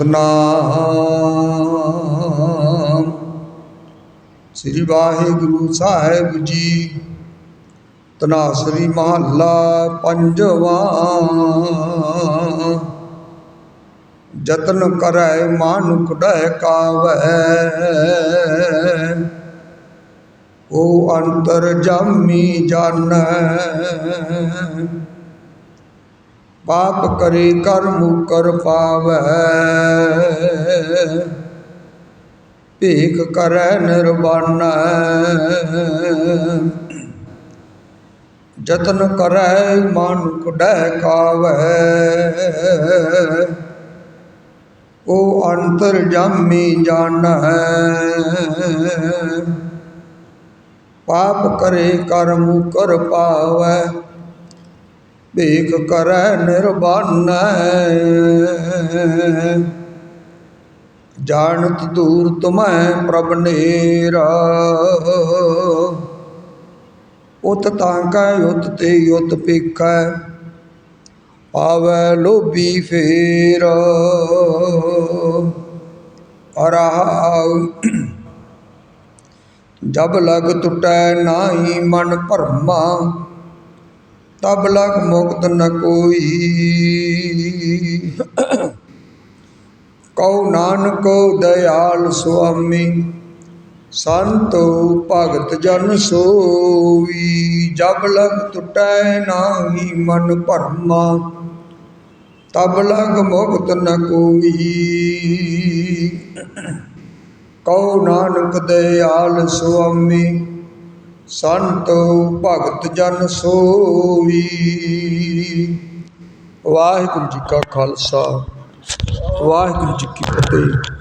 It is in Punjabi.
ਸਤਨਾਮ। ਸ੍ਰੀ ਵਾਹਿਗੁਰੂ ਸਾਹਿਬ ਜੀ, ਤਨਾਸਰੀ ਮਹੱਲਾ ਪੰਜਵਾਂ। ਜਤਨ ਕਰੈ ਮਾਨੁਕ ਡਹਿ ਕਾਵੈ। ਉਹ ਅੰਤਰ ਜਾਮੀ ਜਾਣੈ ਪਾਪ ਕਰੇ ਕਰ ਕਰ ਪਾਵੈ। ਭੀਖ ਕਰੈ ਨਿਰਵਾਣੈ ਜਤਨ ਕਰੈ ਮਨ ਡਹਿ ਕਾਵੈ। ਉਹ ਅੰਤਰ ਜਾਮੀ ਜਾਣੈ। ਪਾਪ ਕਰੇ ਕਰਮ ਕਰ ਪਾਵੈ। ਭੇਖ ਕਰੈ ਨਿਰਵਾਣੈ। ਜਾਣਤ ਦੂਰ ਤੁਮੈ ਪ੍ਰਭ ਨੇਰਾ। ਉਤ ਤਾਂਕੈ, ਉਤ ਤੇ ਉਤ ਪੇਖੈ ਆਵੈ ਲੋਭੀ ਫੇਰ। ਅਰਹਾਉ, ਜਬ ਲਗ ਟੁਟੈ ਨਾਹੀ ਮਨ ਭਰਮਾ। ਤਬ ਲਗ ਮੁਕਤ ਨ ਕੋਈ। ਕਉ ਨਾਨਕੋ ਦਇਆਲ ਸੁਆਮੀ, ਸੰਤੋ ਭਗਤ ਜਨ ਸੋਈ ਜਬ ਲਗ ਟੁਟੈ ਨਾਹੀ ਮਨ ਭਰਮਾ, ਤਬ ਲਗ ਮੁਕਤ ਨ ਕੋਈ। ਕਉ ਨਾਨਕ ਦਇਆਲ ਸੁਆਮੀ ਸੰਤੋ ਭਗਤ ਜਨ ਸੋਈ। ਵਾਹਿਗੁਰੂ ਜੀ ਕਾ ਖਾਲਸਾ ਵਾਹਿਗੁਰੂ ਜੀ ਕੀ ਫਤਿਹ।